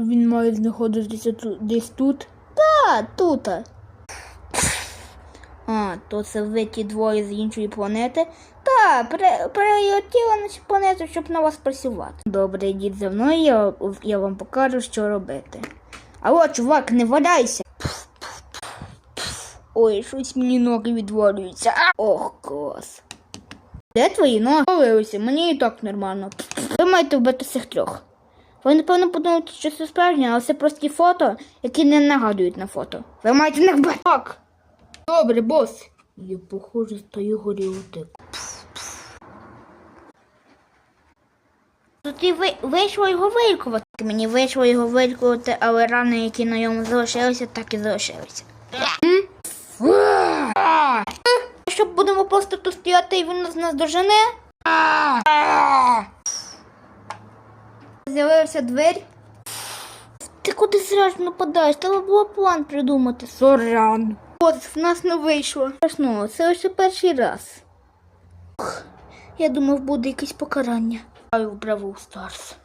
Він має знаходитися десь тут. Та, тут. А, то це ви ті двоє з іншої планети. Та, прилетіла на цю планету, щоб на вас працювати. Добре, йдіть за мною, я, я вам покажу, що робити. Алло, чувак, не валяйся. Ой, щось мені ноги відвалюються. Ох, клас. Де твої ноги? Мені і так нормально. Ви маєте вбити цих трьох. Ви, напевно, подумаєте, що це справжнє, але це прості фото, які не нагадують на фото. Ви маєте не вбити. Так. Добре, бос. Я, похоже, стою горілотик. То ти ви, вийшло його вилікувати. Мені вийшло його вилікувати, але рани, які на ньому залишилися, так і залишилися. Що будемо просто тут стояти і він нас наздожене? З'явився двері. Ти куди зразу нападаєш? Треба було план придумати. Сорян. От, в нас не вийшло. Страшно, це лише перший раз. Я думав, буде якесь покарання. В Бравл Старс.